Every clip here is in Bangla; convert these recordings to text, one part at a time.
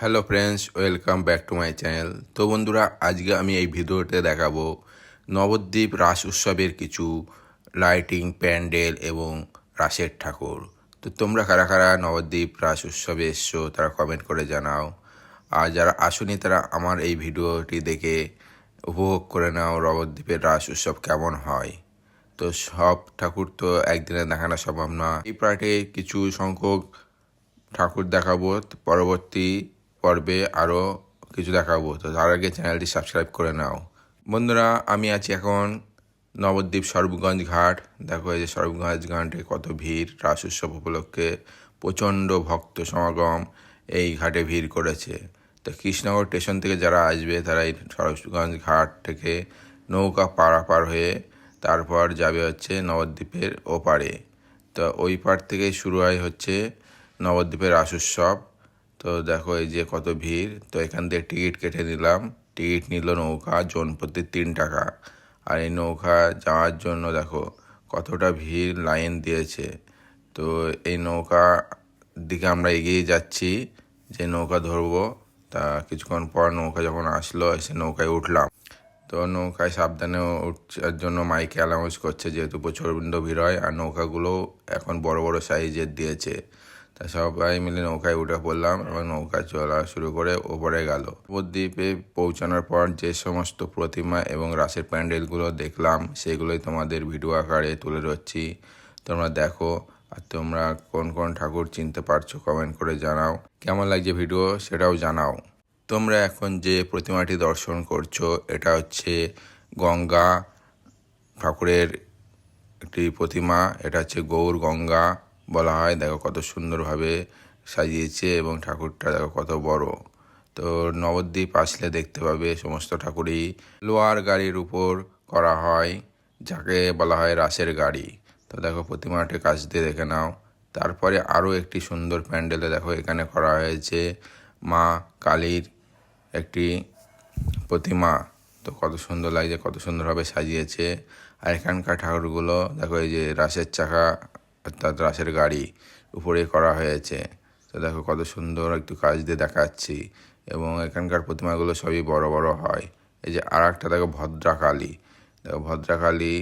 Hello friends welcome back to my channel তো বন্ধুরা, আজকে আমি এই ভিডিওতে দেখাবো নবদ্বীপ রাস উৎসবের কিছু লাইটিং প্যান্ডেল এবং রাসের ঠাকুর। তো তোমরা কারা কারা নবদ্বীপ রাস উৎসবে এসছো, তারা কমেন্ট করে জানাও। আর যারা আসুনি, তারা আমার এই ভিডিওটি দেখে উপভোগ করে নাও নবদ্বীপের রাস উৎসব কেমন হয়। তো সব ঠাকুর তো একদিনে দেখানো সম্ভব না। এই পার্টে কিছু সংখ্যক ঠাকুর দেখাবো। পরবর্তী পর্বে আরও কিছু দেখাবো। তো তার আগে চ্যানেলটি সাবস্ক্রাইব করে নাও। বন্ধুরা, আমি আছি এখন নবদ্বীপ সর্বগঞ্জ ঘাট। দেখো এই যে সর্বগঞ্জ ঘাটে কত ভিড়। রাস উৎসব উপলক্ষে প্রচণ্ড ভক্ত সমাগম এই ঘাটে ভিড় করেছে। তো কৃষ্ণনগর স্টেশন থেকে যারা আসবে, তারা এই সরবগঞ্জ ঘাট থেকে নৌকা পারাপার হয়ে তারপর যাবে হচ্ছে নবদ্বীপের ওপারে। তো ওই পার থেকে শুরু হয় হচ্ছে নবদ্বীপের রাস উৎসব। তো দেখো এই যে কত ভিড়, তো এখান থেকে টিকিট কেটে নিলাম। টিকিট নিল নৌকা জন প্রতি তিন টাকা। আর এই নৌকা যাওয়ার জন্য দেখো কতটা ভিড় লাইন দিয়েছে। তো এই নৌকা দিকে আমরা এগিয়ে যাচ্ছি, যে নৌকা ধরবো। তা কিছুক্ষণ পর নৌকা যখন আসলো, এসে নৌকায় উঠলাম। তো নৌকায় সাবধানে উঠার জন্য মাইকে অ্যালাউন্স করছে, যেহেতু প্রচণ্ড ভিড় হয়। আর নৌকাগুলো এখন বড় বড় সাইজের দিয়েছে। তা সবাই মিলে নৌকায় উঠে পড়লাম এবং নৌকা চলা শুরু করে ওপরে গেল। উপদ্বীপে পৌঁছানোর পর যে সমস্ত প্রতিমা এবং রাসের প্যান্ডেলগুলো দেখলাম, সেগুলোই তোমাদের ভিডিও আকারে তুলে ধরছি। তোমরা দেখো আর তোমরা কোন কোন ঠাকুর চিনতে পারছ কমেন্ট করে জানাও। কেমন লাগছে ভিডিও সেটাও জানাও। তোমরা এখন যে প্রতিমাটি দর্শন করছ, এটা হচ্ছে গঙ্গা ঠাকুরের একটি প্রতিমা, এটা হচ্ছে গৌর গঙ্গা। বলা হয়, দেখো কত সুন্দরভাবে সাজিয়েছে এবং ঠাকুরটা দেখো কত বড়। তো নবদ্বীপ আসলে দেখতে পাবে সমস্ত ঠাকুরই লোহার গাড়ির উপর করা হয়, যাকে বলা হয় রাসের গাড়ি। তো দেখো প্রতিমাটি কাছ দিয়ে দেখে নাও। তারপরে আরও একটি সুন্দর প্যান্ডেলে দেখো, এখানে করা হয়েছে মা কালীর একটি প্রতিমা। তো কত সুন্দর লাগছে, কত সুন্দরভাবে সাজিয়েছে। আর এখানকার ঠাকুরগুলো দেখো, এই যে রাসের চাকা অর্থাৎ রাসের গাড়ি উপরে করা হয়েছে। তো দেখো কত সুন্দর একটু কাজ দিয়ে দেখাচ্ছি। এবং এখানকার প্রতিমাগুলো সবই বড় বড় হয়। এই যে আর একটা দেখো ভদ্রাকালী। দেখো ভদ্রাকালী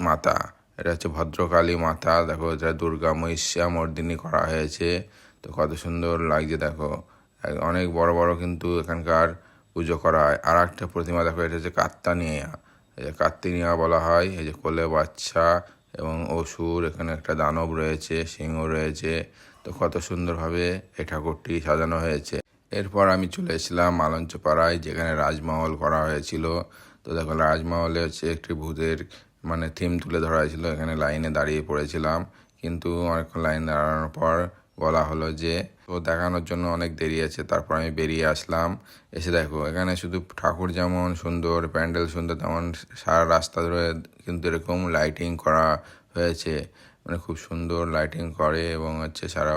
মাতা। এটা হচ্ছে ভদ্রকালী মাতা। দেখো এটা দুর্গা মহিষ্যা মর্দিনী করা হয়েছে। তো কত সুন্দর লাগছে দেখো। অনেক বড় বড় কিন্তু এখানকার পুজো করা হয়। আর একটা প্রতিমা দেখো, এটা হচ্ছে কাত্তানিয়া। এই যে কাত্তিনিয়া বলা হয়। এই যে কোলে বাচ্চা এবং অসুর, এখানে একটা দানব রয়েছে, সিংহ রয়েছে। তো কত সুন্দরভাবে এই ঠাকুরটি সাজানো হয়েছে। এরপর আমি চলে এসেছিলাম মালঞ্চপাড়ায় যেখানে রাজমহল করা হয়েছিল। তো দেখো, রাজমহলে হচ্ছে একটি ভূতের মানে থিম তুলে ধরা হয়েছিল। এখানে লাইনে দাঁড়িয়ে পড়েছিলাম। কিন্তু অনেকক্ষণ লাইন দাঁড়ানোর পর বলা হলো যে তো দেখানোর জন্য অনেক দেরি আছে। তারপর আমি বেরিয়ে আসলাম। এসে দেখো, এখানে শুধু ঠাকুর যেমন সুন্দর, প্যান্ডেল সুন্দর, তেমন সারা রাস্তা ধরে কিন্তু এরকম লাইটিং করা হয়েছে। মানে খুব সুন্দর লাইটিং করে এবং হচ্ছে সারা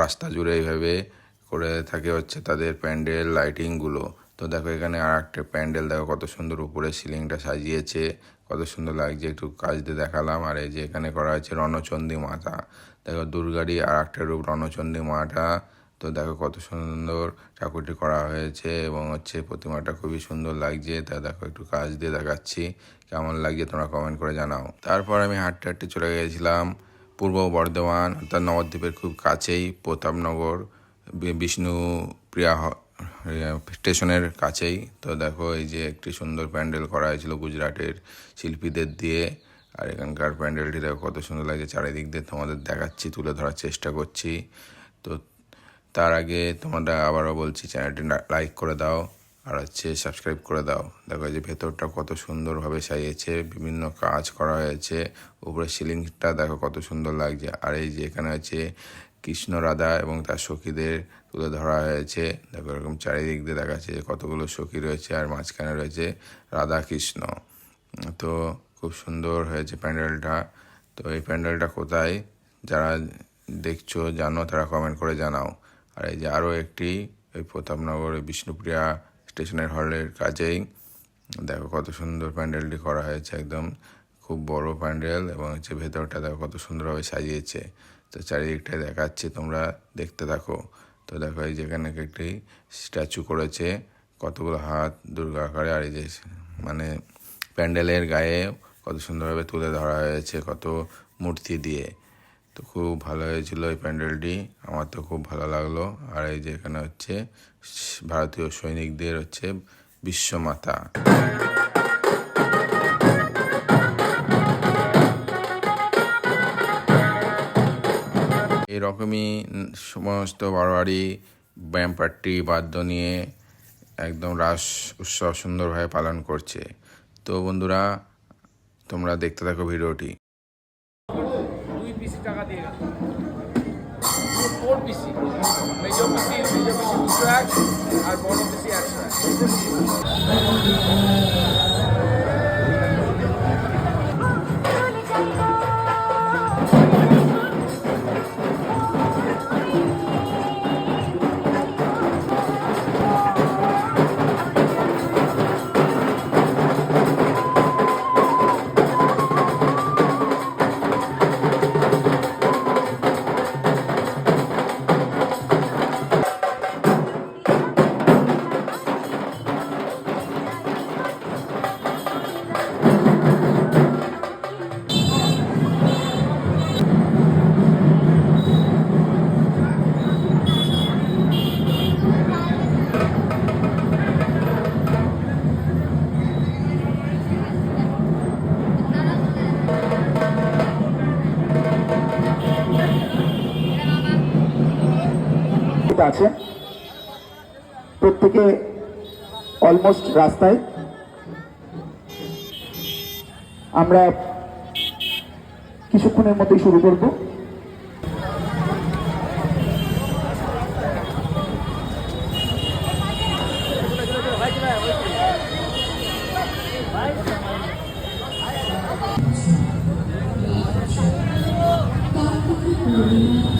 রাস্তা জুড়ে এইভাবে করে থাকে হচ্ছে তাদের প্যান্ডেল লাইটিংগুলো তো দেখো এখানে আর একটা প্যান্ডেল, দেখো কত সুন্দর উপরে সিলিংটা সাজিয়েছে। কত সুন্দর লাগছে, একটু কাজ দিয়ে দেখালাম। আর এই যে এখানে করা হয়েছে রণচণ্ডী মাতা দেখো দুর্গারই আর একটা রূপ রণচণ্ডী মাতা তো দেখো কত সুন্দর ঠাকুরটি করা হয়েছে এবং হচ্ছে প্রতিমাটা খুবই সুন্দর লাগছে। তা দেখো একটু কাজ দিয়ে দেখাচ্ছি, কেমন লাগছে তোমরা কমেন্ট করে জানাও। তারপর আমি হাঁটতে হাঁটতে চলে গেছিলাম পূর্ব বর্ধমান, অর্থাৎ নবদ্বীপের খুব কাছেই প্রতাপনগর, বি- বিষ্ণুপ্রিয়া হ- স্টেশনের কাছেই। তো দেখো, এই যে একটি সুন্দর প্যান্ডেল করা হয়েছিল গুজরাটের শিল্পীদের দিয়ে। আর এখানকার প্যান্ডেলটি দেখো, কত সুন্দর লাগে চারিদিক দিয়ে তোমাদের দেখাচ্ছি, তুলে ধরার চেষ্টা করছি। তো তার আগে তোমরা আবারও বলছি, চ্যানেলটি লাইক করে দাও। আর হচ্ছে সাবস্ক্রাইব করে দাও। দেখো যে ভেতরটা কত সুন্দরভাবে সাজিয়েছে, বিভিন্ন কাজ করা হয়েছে। উপরে সিলিংটা দেখো, কত সুন্দর লাগছে। আর এই যে এখানে আছে কৃষ্ণ রাধা এবং তার সখীদের তুলে ধরা হয়েছে। দেখো এরকম চারিদিক দিয়ে দেখাচ্ছে কতগুলো সখী রয়েছে আর মাঝখানে রয়েছে রাধা কৃষ্ণ। তো খুব সুন্দর হয়েছে প্যান্ডেলটা। তো এই প্যান্ডেলটা কোথায়? যারা দেখছ, জানো, তারা কমেন্ট করে জানাও। আর এই যে আরও একটি ওই প্রতাপনগর বিষ্ণুপ্রিয়া স্টেশনের হলের কাছেই দেখো কত সুন্দর প্যান্ডেলটি করা হয়েছে একদম। খুব বড় প্যান্ডেল এবং হচ্ছে ভেতরটা দেখো কত সুন্দরভাবে সাজিয়েছে। তো চারিদিকটায় দেখাচ্ছে, তোমরা দেখতে থাকো। তো দেখো, এই যেখানে একটি স্ট্যাচু করেছে, কতগুলো হাত দুর্গা আকারে, আর এই যে মানে প্যান্ডেলের গায়ে কত সুন্দরভাবে তুলে ধরা হয়েছে, কত মূর্তি দিয়ে। তো খুব ভালো হয়েছিল এই প্যান্ডেলটি, আমার তো খুব ভালো লাগল। আর এই যে এখানে হচ্ছে ভারতীয় সৈনিকদের হচ্ছে বিশ্বমাতা। এরকমই সমস্ত বারোয়ারি ব্যায়াম পার্টি বাদ্য নিয়ে একদম রাস উৎসব সুন্দরভাবে পালন করছে। তো বন্ধুরা, তোমরা দেখতে থাকো ভিডিওটি। আর বড় পিসি একশো এক। আছে। প্রত্যেকে অলমোস্ট রাস্তায়। আমরা কিছুক্ষণের মধ্যেই শুরু করব। রাধাকৃষ্ণ জগন্মূর্তি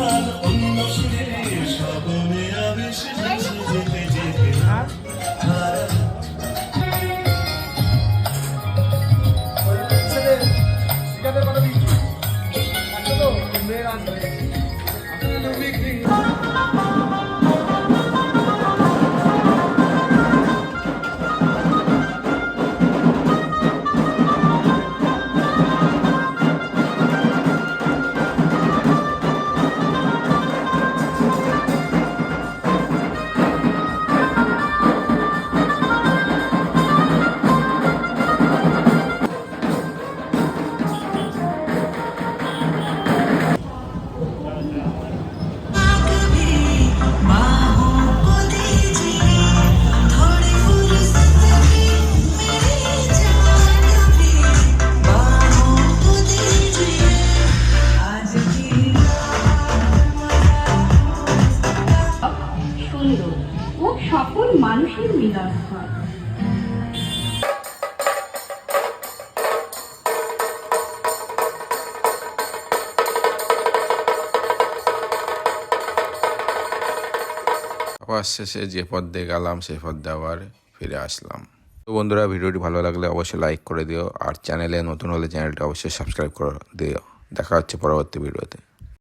আনন্দ অন্য অষ্টশক্তি আবার শেষে যে পথ দিয়ে গেলাম সেই পথ দিয়ে আবার ফিরে আসলাম। তো বন্ধুরা, ভিডিওটি ভালো লাগলে অবশ্যই লাইক করে দিও, আর চ্যানেলে নতুন হলে চ্যানেলটি অবশ্যই সাবস্ক্রাইব করে দিও। দেখা হচ্ছে পরবর্তী ভিডিওতে।